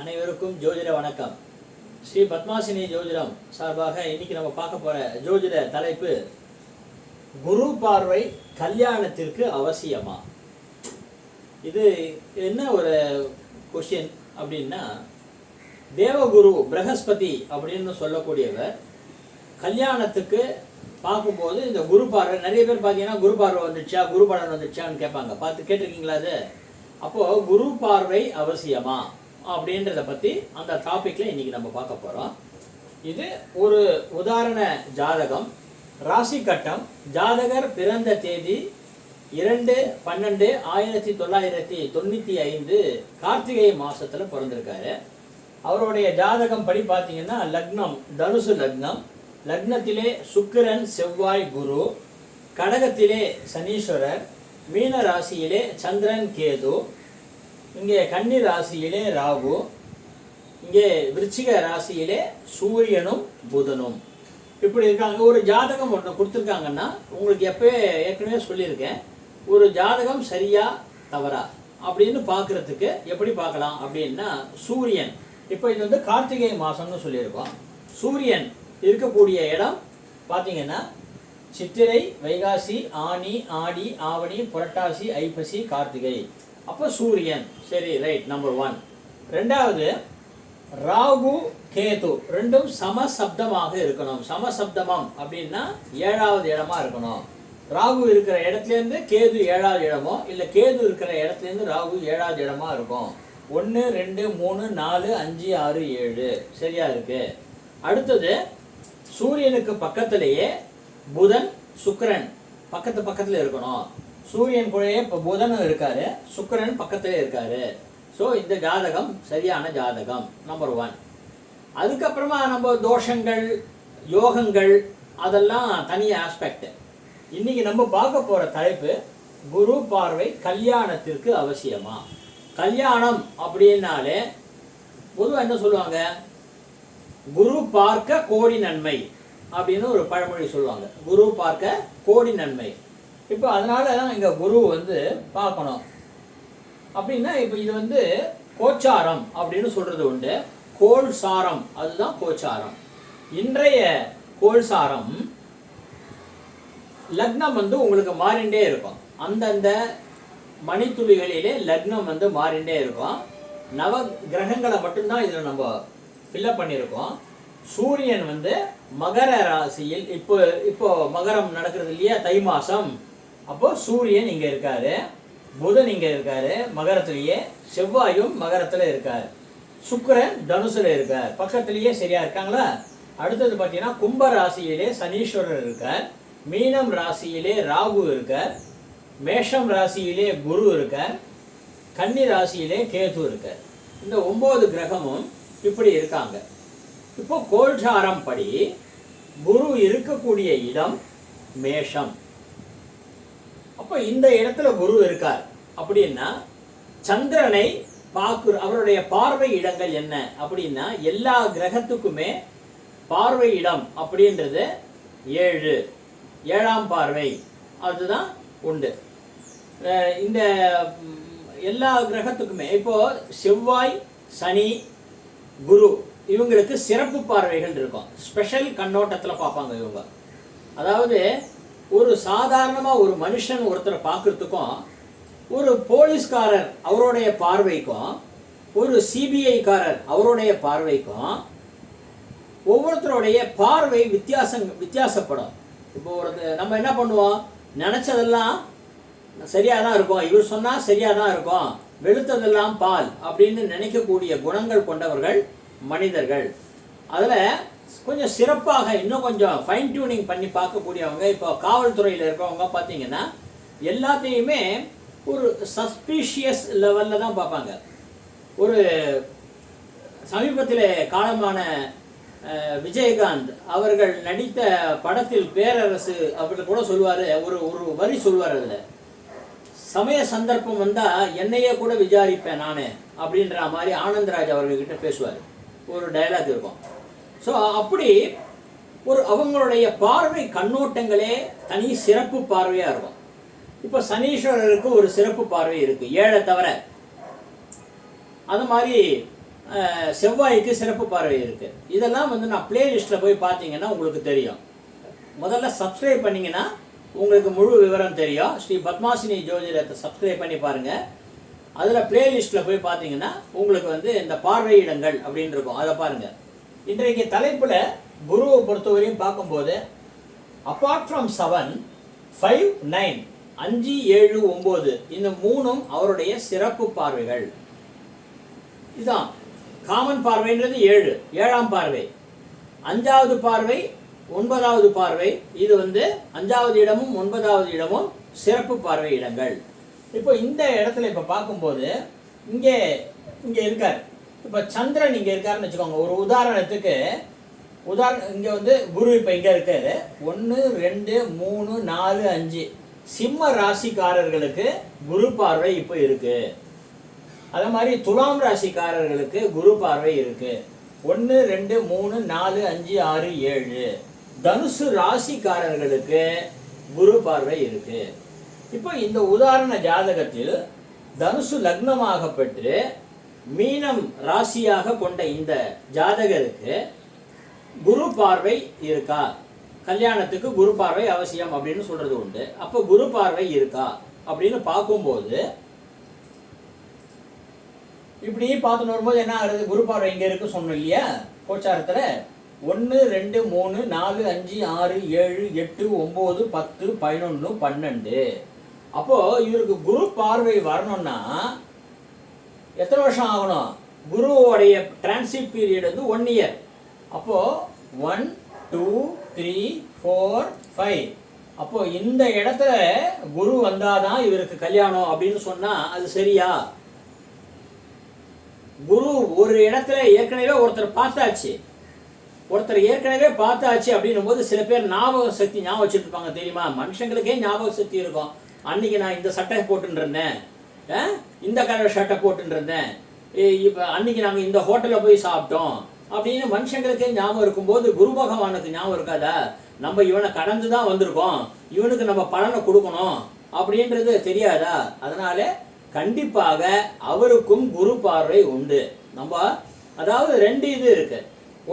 அனைவருக்கும் ஜோதிட வணக்கம். ஸ்ரீ பத்மாசினி ஜோதிடம் சார்பாக இன்னைக்கு நம்ம பார்க்க போற ஜோதிட தலைப்பு குரு பார்வை கல்யாணத்திற்கு அவசியமா? இது என்ன ஒரு கொஷின் அப்படின்னா தேவகுரு பிரகஸ்பதி அப்படின்னு சொல்லக்கூடியவர் கல்யாணத்துக்கு பார்க்கும்போது இந்த குரு பார்வை நிறைய பேர் பார்த்தீங்கன்னா குரு பார்வை வந்துச்சா குரு பலன் வந்துச்சான்னு கேட்பாங்க. பார்த்து கேட்டிருக்கீங்களா அது? அப்போது குரு பார்வை அவசியமா? அப்படின்றத பத்தி அந்த டாபிக்ல இன்னைக்கு நம்ம பார்க்க போறோம். இது ஒரு உதாரண ஜாதகம். ராசி கட்டம். ஜாதகர் பிறந்த தேதி இரண்டு பன்னெண்டு ஆயிரத்தி தொள்ளாயிரத்தி தொண்ணூத்தி ஐந்து கார்த்திகை மாசத்துல பிறந்திருக்காரு. அவருடைய ஜாதகம் படி பார்த்தீங்கன்னா லக்னம் தனுசு லக்னம். லக்னத்திலே சுக்கிரன் செவ்வாய் குரு. கடகத்திலே சனீஸ்வரர். மீன ராசியிலே சந்திரன் கேது. இங்கே கன்னி ராசியிலே ராகு இங்கே விருச்சிக ராசியிலே சூரியனும் புதனும். இப்படி இருக்காங்க. ஒரு ஜாதகம் ஒன்று கொடுத்துருக்காங்கன்னா உங்களுக்கு எப்போ ஏற்கனவே சொல்லியிருக்கேன். ஒரு ஜாதகம் சரியா தவறா அப்படின்னு பார்க்குறதுக்கு எப்படி பார்க்கலாம் அப்படின்னா சூரியன். இப்போ இது வந்து கார்த்திகை மாதம்னு சொல்லியிருக்கோம். சூரியன் இருக்கக்கூடிய இடம் பார்த்தீங்கன்னா சித்திரை வைகாசி ஆனி ஆடி ஆவணி புரட்டாசி ஐப்பசி கார்த்திகை. அப்போ சூரியன். சரி ரைட் நம்பர் ஒன் ரெண்டாவது ராகு கேது ரெண்டும் சமசப்தமாக இருக்கணும். சமசப்தமம் அப்படின்னா ஏழாவது இடமா இருக்கணும். ராகு இருக்கிற இடத்துலேருந்து கேது ஏழாவது இடமோ இல்லை கேது இருக்கிற இடத்துலேருந்து ராகு ஏழாவது இடமா இருக்கும். ஒன்று ரெண்டு மூணு நாலு அஞ்சு ஆறு ஏழு. சரியா இருக்கு. அடுத்தது சூரியனுக்கு பக்கத்திலேயே புதன் சுக்கரன் பக்கத்து பக்கத்தில் இருக்கணும். சூரியன் கூடயே இப்போ புதனும் இருக்காரு சுக்கிரன் பக்கத்திலே இருக்காரு. ஸோ இந்த ஜாதகம் சரியான ஜாதகம் நம்பர் ஒன் அதுக்கப்புறமா நம்ம தோஷங்கள் யோகங்கள் அதெல்லாம் தனி ஆஸ்பெக்ட் இன்னைக்கு நம்ம பார்க்க போகிற தலைப்பு குரு பார்வை கல்யாணத்திற்கு அவசியமா? கல்யாணம் அப்படின்னாலே பொதுவாக என்ன சொல்லுவாங்க? குரு பார்க்க கோடி நன்மை அப்படின்னு ஒரு பழமொழி சொல்லுவாங்க. குரு பார்க்க கோடி நன்மை. இப்போ அதனால தான் இங்கே குரு வந்து பார்க்கணும். அப்படின்னா இப்போ இது வந்து கோச்சாரம் அப்படின்னு சொல்கிறது உண்டு. கோல் சாரம் அதுதான் கோச்சாரம். இன்றைய கோல் சாரம் லக்னம் வந்து உங்களுக்கு மாறிண்டே இருக்கும். அந்தந்த மணித்துளிகளிலே லக்னம் வந்து மாறிண்டே இருக்கும். நவ கிரகங்களை மட்டும்தான் இதில் நம்ம ஃபில்லப் பண்ணியிருக்கோம். சூரியன் வந்து மகர ராசியில் இப்போ இப்போ மகரம் நடக்கிறது இல்லையா? தை மாதம் அப்போ சூரியன் இங்கே இருக்காரு புதன் இங்கே இருக்காரு மகரத்திலேயே செவ்வாயும் மகரத்தில் இருக்கார். சுக்கரன் தனுசில் இருக்கார். பக்கத்திலேயே சரியா இருக்காங்களா? அடுத்தது பார்த்தீங்கன்னா கும்ப ராசியிலே சனீஸ்வரர் இருக்கார். மீனம் ராசியிலே ராகு இருக்கார். மேஷம் ராசியிலே குரு இருக்கார். கன்னி ராசியிலே கேது இருக்கார். இந்த ஒம்பது கிரகமும் இப்படி இருக்காங்க. இப்போ கோல்சாரம் படி குரு இருக்கக்கூடிய இடம் மேஷம். அப்போ இந்த இடத்துல குரு இருக்கார். அப்படின்னா சந்திரனை பார்க்குற அவருடைய பார்வை இடங்கள் என்ன? அப்படின்னா எல்லா கிரகத்துக்குமே பார்வை இடம் அப்படின்றது ஏழு. ஏழாம் பார்வை. அதுதான் உண்டு. இந்த எல்லா கிரகத்துக்குமே இப்போ செவ்வாய் சனி குரு இவங்களுக்கு சிறப்பு பார்வைகள் இருக்கும். ஸ்பெஷல் கண்ணோட்டத்தில் பார்ப்பாங்க இவங்க. அதாவது ஒரு சாதாரணமாக ஒரு மனுஷன் ஒருத்தரை பார்க்குறதுக்கும் ஒரு போலீஸ்காரர் அவருடைய பார்வைக்கும் ஒரு சிபிஐக்காரர் அவருடைய பார்வைக்கும் ஒவ்வொருத்தருடைய பார்வை வித்தியாசம் வித்தியாசப்படும். இப்போ ஒரு நம்ம என்ன பண்ணுவோம்? நினச்சதெல்லாம் சரியாக தான் இருக்கும். இவர் சொன்னால் சரியாக தான் இருக்கும். வெளுத்ததெல்லாம் பால் அப்படின்னு நினைக்கக்கூடிய குணங்கள் கொண்டவர்கள் மனிதர்கள். அதில் கொஞ்சம் சிறப்பாக இன்னும் கொஞ்சம் ஃபைன் டியூனிங் பண்ணி பார்க்கக்கூடியவங்க இப்போ காவல்துறையில் இருக்கிறவங்க பார்த்தீங்கன்னா எல்லாத்தையுமே ஒரு சஸ்பீஷியஸ் லெவலில் தான் பார்ப்பாங்க. ஒரு சமீபத்தில் காலமான விஜயகாந்த் அவர்கள் நடித்த படத்தில் பேரரசு அப்படின்னு கூட சொல்லுவார். ஒரு ஒரு வரி சொல்லுவார் அதில். சமய சந்தர்ப்பம் வந்தால் என்னையே கூட விசாரிப்பேன் நான் அப்படின்ற மாதிரி ஆனந்தராஜ் அவர்கள்கிட்ட பேசுவார். ஒரு டயலாக் இருக்கும். ஸோ அப்படி ஒரு அவங்களுடைய பார்வை கண்ணோட்டங்களே தனி சிறப்பு பார்வையாக இருக்கும். இப்போ சனீஸ்வரருக்கு ஒரு சிறப்பு பார்வை இருக்குது ஏழை தவிர. அது மாதிரி செவ்வாய்க்கு சிறப்பு பார்வை இருக்குது இதெல்லாம் வந்து நான் பிளேலிஸ்ட்டில் போய் பார்த்தீங்கன்னா உங்களுக்கு தெரியும். முதல்ல சப்ஸ்கிரைப் பண்ணிங்கன்னா உங்களுக்கு முழு விவரம் தெரியும். ஸ்ரீ பத்மாசினி ஜோதிடத்தை சப்ஸ்கிரைப் பண்ணி பாருங்கள் அதில் பிளேலிஸ்ட்டில் போய் பார்த்தீங்கன்னா உங்களுக்கு வந்து இந்த பார்வையிடங்கள் அப்படின்னு இருக்கும். அதை பாருங்கள் இன்றைக்கு தலைப்பில் குருவை பொறுத்தவரையும் பார்க்கும்போது apart from seven five nine அஞ்சு ஏழு ஒம்பது இந்த மூணும் அவருடைய சிறப்பு பார்வைகள். இதுதான். காமன் பார்வைன்றது ஏழு ஏழாம் பார்வை. அஞ்சாவது பார்வை ஒன்பதாவது பார்வை. இது வந்து அஞ்சாவது இடமும் ஒன்பதாவது இடமும் சிறப்பு பார்வை இடங்கள். இப்போ இந்த இடத்துல இப்போ பார்க்கும்போது இங்கே இங்கே இருக்கார். இப்போ சந்திரன் இங்கே இருக்காருன்னு வச்சுக்கோங்க. ஒரு உதாரணத்துக்கு உதாரணம் இங்கே வந்து குரு இப்போ இங்கே இருக்காரு. ஒன்று ரெண்டு மூணு நாலு அஞ்சு. சிம்ம ராசிக்காரர்களுக்கு குரு பார்வை இப்போ இருக்குது அதே மாதிரி துலாம் ராசிக்காரர்களுக்கு குரு பார்வை இருக்குது ஒன்று ரெண்டு மூணு நாலு அஞ்சு ஆறு ஏழு. தனுசு ராசிக்காரர்களுக்கு குரு பார்வை இருக்குது இப்போ இந்த உதாரண ஜாதகத்தில் தனுசு லக்னமாக பெற்று மீனம் ராசியாக கொண்ட இந்த ஜாதகருக்கு குரு பார்வை இருக்கா? கல்யாணத்துக்கு குரு பார்வை அவசியம் அப்படின்னு சொல்றது உண்டு. அப்போ குரு பார்வை இருக்கா? அப்படின்னு பார்க்கும்போது இப்படி பார்த்துன்னு வரும்போது என்ன ஆகுது குரு பார்வை இங்கே இருக்கு சொன்னோம் இல்லையா? கோச்சாரத்தில் ஒன்று ரெண்டு மூணு நாலு அஞ்சு ஆறு ஏழு எட்டு ஒம்பது பத்து பதினொன்று பன்னெண்டு. அப்போது இவருக்கு குரு பார்வை வரணும்னா எத்தனை வருஷம் ஆகணும்? குருவோடைய டிரான்சிட் பீரியட் வந்து ஒன் இயர் அப்போது one two three four five அப்போது இந்த இடத்துல குரு வந்தால் தான் இவருக்கு கல்யாணம் அப்படின்னு சொன்னால் அது சரியா? குரு ஒரு இடத்துல ஏற்கனவே ஒருத்தர் பார்த்தாச்சு. ஒருத்தர் ஏற்கனவே பார்த்தாச்சு அப்படின்னும் போது சில பேர் ஞாபக சக்தி ஞாபகம் வச்சுருப்பாங்க தெரியுமா? மனுஷங்களுக்கே ஞாபக சக்தி இருக்கும். அன்னைக்கு நான் இந்த சட்டை போட்டுருந்தேன் இந்த கலர் ஷர்ட்டை போட்டுருந்தேன் இப்போ அன்னைக்கு நாங்கள் இந்த ஹோட்டலில் போய் சாப்பிட்டோம். அப்படின்னு மனுஷங்களுக்கே ஞாபகம் இருக்கும்போது குரு பகவானுக்கு ஞாபகம் இருக்காதா? நம்ம இவனை கடந்து தான் வந்திருக்கோம். இவனுக்கு நம்ம பலனை கொடுக்கணும். அப்படின்றது தெரியாதா? அதனால கண்டிப்பாக அவருக்கும் குரு பார்வை உண்டு. நம்ம அதாவது ரெண்டு இது இருக்கு.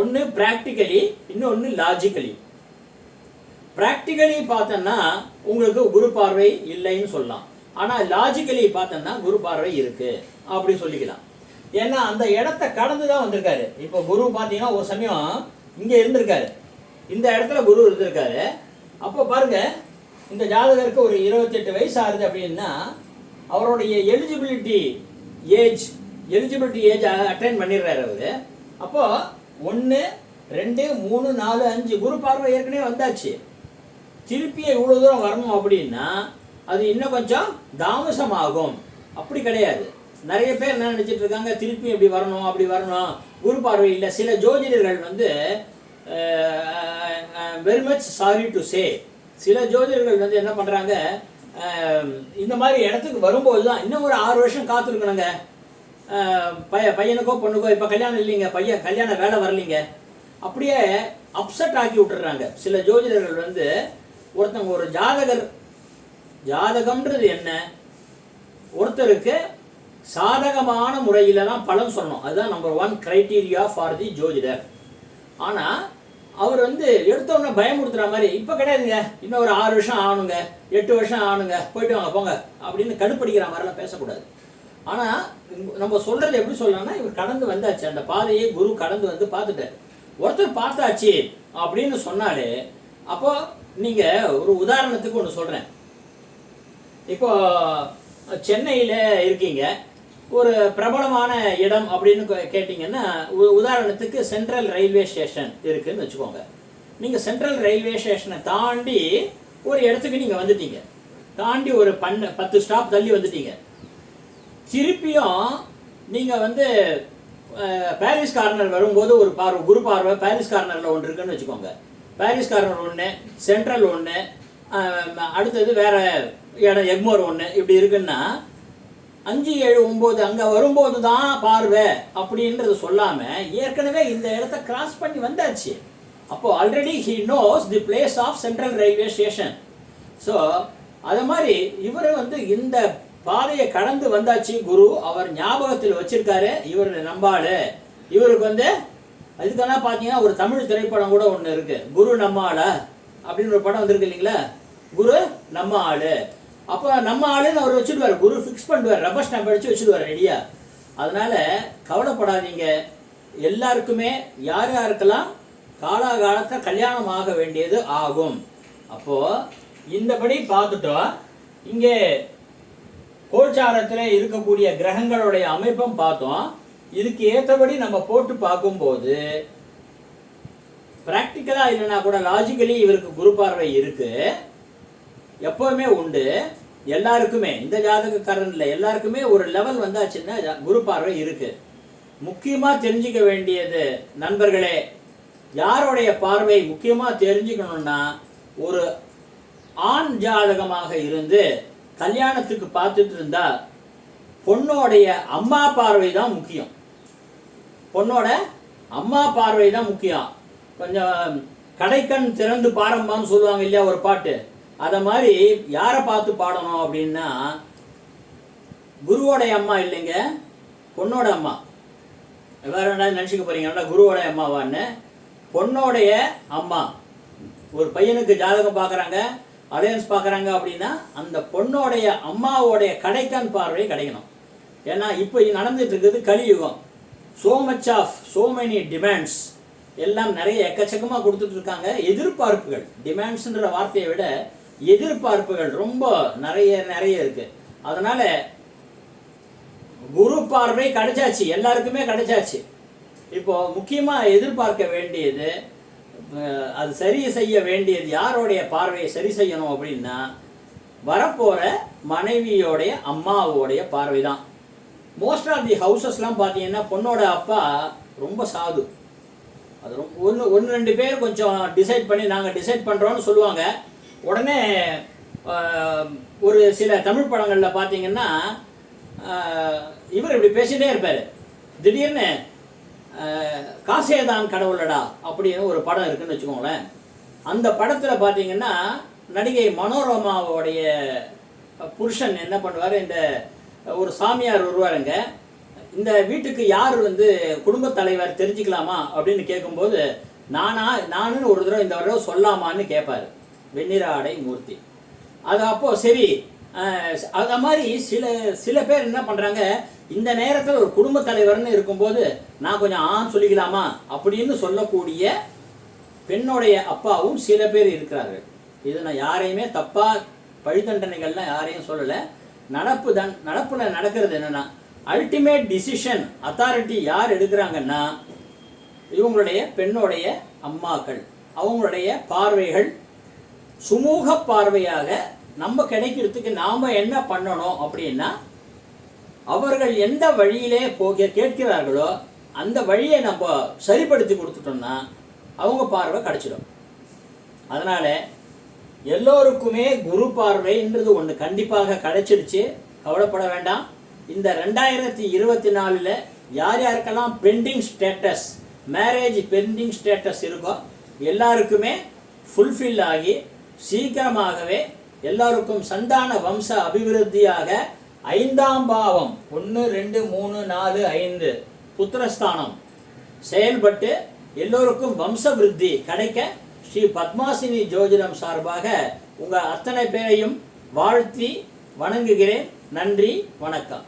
ஒன்று ப்ராக்டிக்கலி இன்னொன்று லாஜிக்கலி ப்ராக்டிக்கலி பார்த்தோன்னா உங்களுக்கு குரு பார்வை இல்லைன்னு சொல்லலாம். ஆனால் லாஜிக்கலி பார்த்தோன்னா குரு பார்வை இருக்கு அப்படி சொல்லிக்கலாம். ஏன்னா அந்த இடத்த கடந்து தான் வந்திருக்காரு. இப்போ குரு பார்த்தீங்கன்னா ஒரு சமயம் இங்கே இருந்திருக்காரு. இந்த இடத்துல குரு இருந்திருக்காரு. அப்போ பாருங்க இந்த ஜாதகருக்கு ஒரு இருபத்தெட்டு வயசு ஆகுது அப்படின்னா அவருடைய eligibility age eligibility age attain பண்ணிடுறாரு அவரு. அப்போ ஒன்று ரெண்டு மூணு நாலு அஞ்சு குரு பார்வை ஏற்கனவே வந்தாச்சு. திருப்பி இவ்வளோ தூரம் வரணும் அப்படின்னா அது இன்னும் கொஞ்சம் தாமசமாகும். அப்படி கிடையாது. நிறைய பேர் என்ன நினச்சிட்டு இருக்காங்க? திருப்பி இப்படி வரணும் அப்படி வரணும். குரு பார்வை இல்லை. சில ஜோதிடர்கள் வந்து very much sorry to say சில ஜோதிடர்கள் வந்து என்ன பண்ணுறாங்க இந்த மாதிரி இடத்துக்கு வரும்போது தான் இன்னும் ஒரு ஆறு வருஷம் காத்திருக்கணுங்க. பைய பையனுக்கோ பொண்ணுக்கோ இப்போ கல்யாணம் இல்லைங்க. பையன் கல்யாண வேலை வரலைங்க. அப்படியே அப்செட் ஆக்கி விட்டுறாங்க. சில ஜோதிடர்கள் வந்து ஒருத்தங்க ஒரு ஜாதகர் ஜாதகம்ன்றது என்ன? ஒருத்தருக்கு சாதகமான முறையில் தான் பலன் சொல்லணும். அதுதான் number one criteria for the ஜோதிடர். ஆனால் அவர் வந்து எடுத்தோடனே பயமுறுத்துற மாதிரி இப்போ கிடையாதுங்க. இன்னும் ஒரு ஆறு வருஷம் ஆகணுங்க. எட்டு வருஷம் ஆகணுங்க. போயிட்டு வாங்க போங்க. அப்படின்னு கடுப்படிக்கிற மாதிரிலாம் பேசக்கூடாது. ஆனால் நம்ம சொல்கிறது எப்படி சொல்லலாம்னா இவர் கடந்து வந்தாச்சு. அந்த பாதையை குரு கடந்து வந்து பார்த்துட்டார். ஒருத்தர் பார்த்தாச்சு அப்படின்னு சொன்னாலே அப்போ நீங்கள் ஒரு உதாரணத்துக்கு ஒன்று சொல்கிறேன் இப்போ சென்னையில் இருக்கீங்க. ஒரு பிரபலமான இடம் அப்படின்னு கே- கேட்டிங்கன்னா உ- உதாரணத்துக்கு சென்ட்ரல் ரயில்வே ஸ்டேஷன் இருக்குதுன்னு வச்சுக்கோங்க. நீங்கள் சென்ட்ரல் ரயில்வே ஸ்டேஷனை தாண்டி ஒரு இடத்துக்கு நீங்கள் வந்துட்டீங்க. தாண்டி ஒரு பன்ன பத்து ஸ்டாப் தள்ளி வந்துட்டீங்க. திருப்பியும் நீங்கள் வந்து பாரிஸ் கார்னர் வரும்போது ஒரு பார்வை குரு பார்வை பாரிஸ் கார்னரில் ஒன்று இருக்குன்னு வச்சுக்கோங்க. பாரிஸ் கார்னர் ஒன்று சென்ட்ரல் ஒன்று அடுத்தது வேறு இடம் எக்மோர் ஒன்று இப்படி இருக்குன்னா அஞ்சு ஏழு ஒம்பது அங்கே வரும்போது தான் பார்வை அப்படின்றத சொல்லாமல் ஏற்கனவே இந்த இடத்த கிராஸ் பண்ணி வந்தாச்சு. அப்போது already he knows the place of central railway station so அது மாதிரி இவர் வந்து இந்த பாதையை கடந்து வந்தாச்சு குரு. அவர் ஞாபகத்தில் வச்சிருக்காரு. இவர் நம்பாளு. இவருக்கு வந்து அதுக்கெல்லாம் பார்த்தீங்கன்னா ஒரு தமிழ் திரைப்படம் கூட ஒன்று இருக்குது குரு நம்ம ஆளா அப்படின்னு ஒரு படம் வந்திருக்கு இல்லைங்களா? குரு நம்ம ஆளு அப்போ நம்ம ஆளுன்னு அவர் வச்சுடுவார் குரு ஃபிக்ஸ் பண்ணுவார். ரப்பர் ஸ்டாம்ப் அடித்து வச்சுடுவார் ரெடியா அதனால் கவலைப்படாதீங்க. எல்லாருக்குமே யார் யாருக்கெல்லாம் காலாகாலத்தில் கல்யாணம் ஆக வேண்டியது ஆகும். அப்போது இந்தபடி பார்த்துட்டோம். இங்கே கோச்சாரத்தில் இருக்கக்கூடிய கிரகங்களுடைய அமைப்பும் பார்த்தோம். இதுக்கு ஏற்றபடி நம்ம போட்டு பார்க்கும்போது ப்ராக்டிக்கலாக இல்லைன்னா கூட லாஜிக்கலி இவருக்கு குரு பார்வை இருக்குது எப்பவுமே உண்டு. எல்லாருக்குமே இந்த ஜாதகக்காரன் இல்லை எல்லாருக்குமே ஒரு லெவல் வந்தாச்சுன்னா குரு பார்வை இருக்கு. முக்கியமாக தெரிஞ்சுக்க வேண்டியது நண்பர்களே யாருடைய பார்வை முக்கியமாக தெரிஞ்சுக்கணும்னா ஒரு ஆண் ஜாதகமாக இருந்து கல்யாணத்துக்கு பார்த்துட்டு இருந்தா பொண்ணோடைய அம்மா பார்வை தான் முக்கியம். பொண்ணோட அம்மா பார்வை தான் முக்கியம். கொஞ்சம் கடைக்கண் திறந்து பாரம்பான்னு சொல்லுவாங்க இல்லையா ஒரு பாட்டு? அதை மாதிரி யாரை பார்த்து பாடணும் அப்படின்னா குருவோடைய அம்மா இல்லைங்க பொண்ணோட அம்மா. வேற என்ன நினச்சிக்க போறீங்க குருவோடைய அம்மாவான்னு. பொண்ணோடைய அம்மா. ஒரு பையனுக்கு ஜாதகம் பார்க்குறாங்க அலையன்ஸ் பார்க்குறாங்க அப்படின்னா அந்த பொண்ணோடைய அம்மாவோடைய கடைக்கான் பார்வை கிடைக்கணும். ஏன்னா இப்போ நடந்துட்டு இருக்குது கலியுகம். So much of so many demands எல்லாம் நிறைய எக்கச்சக்கமாக கொடுத்துட்டு இருக்காங்க எதிர்பார்ப்புகள். டிமாண்ட்ஸுன்ற வார்த்தையை விட எதிர்பார்ப்புகள் ரொம்ப நிறைய நிறைய இருக்கு. அதனால குரு பார்வை கிடைச்சாச்சு. எல்லாருக்குமே கிடைச்சாச்சு. இப்போ முக்கியமாக எதிர்பார்க்க வேண்டியது அது சரி செய்ய வேண்டியது யாருடைய பார்வையை சரி செய்யணும் அப்படின்னா வரப்போகிற மனைவியோடைய அம்மாவோடைய பார்வை தான் மோஸ்ட் ஆஃப் தி ஹவுசஸ்லாம் பார்த்தீங்கன்னா பொண்ணோட அப்பா ரொம்ப சாது. அது ரொம்ப ஒன்று ஒன்று ரெண்டு பேர் கொஞ்சம் டிசைட் பண்ணி நாங்கள் டிசைட் பண்ணுறோன்னு சொல்லுவாங்க. உடனே ஒரு சில தமிழ் படங்களில் பார்த்தீங்கன்னா இவர் இப்படி பேசிட்டே இருப்பார். திடீர்னு காசேதான் கடவுளடா அப்படின்னு ஒரு படம் இருக்குன்னு வச்சுக்கோங்களேன். அந்த படத்தில் பார்த்தீங்கன்னா நடிகை மனோரமாவுடைய புருஷன் என்ன பண்ணுவார் இந்த ஒரு சாமியார் வருவாருங்க. இந்த வீட்டுக்கு யார் வந்து குடும்பத் தலைவர் தெரிஞ்சுக்கலாமா அப்படின்னு கேட்கும்போது நானா நானுன்னு ஒரு தடவை இந்த தடவை சொல்லாமான்னு கேட்பாரு வெண்ணிற ஆடை மூர்த்தி. அது அப்போது சரி அஹ், அத மாதிரி சில சில பேர் என்ன பண்ணுறாங்க இந்த நேரத்தில் ஒரு குடும்ப தலைவர்னு இருக்கும்போது நான் கொஞ்சம் ஆண் சொல்லிக்கலாமா? அப்படின்னு சொல்லக்கூடிய பெண்ணுடைய அப்பாவும் சில பேர் இருக்கிறார்கள். இது நான் யாரையுமே தப்பாக பழித்தண்டனைகள்லாம் யாரையும் சொல்லலை. நடப்பு தன் நடப்பில் நடக்கிறது என்னென்னா அல்டிமேட் டிசிஷன் அத்தாரிட்டி யார் எடுக்கிறாங்கன்னா இவங்களுடைய பெண்ணுடைய அம்மாக்கள் அவங்களுடைய பார்வைகள் சுமூக பார்வையாக நம்ம கிடைக்கிறதுக்கு நாம் என்ன பண்ணணும் அப்படின்னா அவர்கள் எந்த வழியிலே போக கேட்கிறார்களோ அந்த வழியை நம்ம சரிப்படுத்தி கொடுத்துட்டோம்னா அவங்க பார்வை கிடச்சிடும். அதனால் எல்லோருக்குமே குரு பார்வைன்றது ஒன்று கண்டிப்பாக கிடைச்சிடுச்சு. கவலைப்பட வேண்டாம். இந்த ரெண்டாயிரத்தி இருபத்தி நாலில் யார் யாருக்கெல்லாம் pending status marriage pending status இருக்கோ எல்லாருக்குமே ஃபுல்ஃபில் ஆகி சீக்கிரமாகவே எல்லாருக்கும் சந்தான வம்ச அபிவிருத்தியாக ஐந்தாம் பாவம். ஒன்று ரெண்டு மூணு நாலு ஐந்து. புத்திரஸ்தானம். செயல்பட்டு எல்லோருக்கும் வம்ச விருத்தி கிடைக்க ஸ்ரீ பத்மாசினி ஜோதிடம் சார்பாக உங்கள் அத்தனை பேரையும் வாழ்த்தி வணங்குகிறேன். நன்றி வணக்கம்.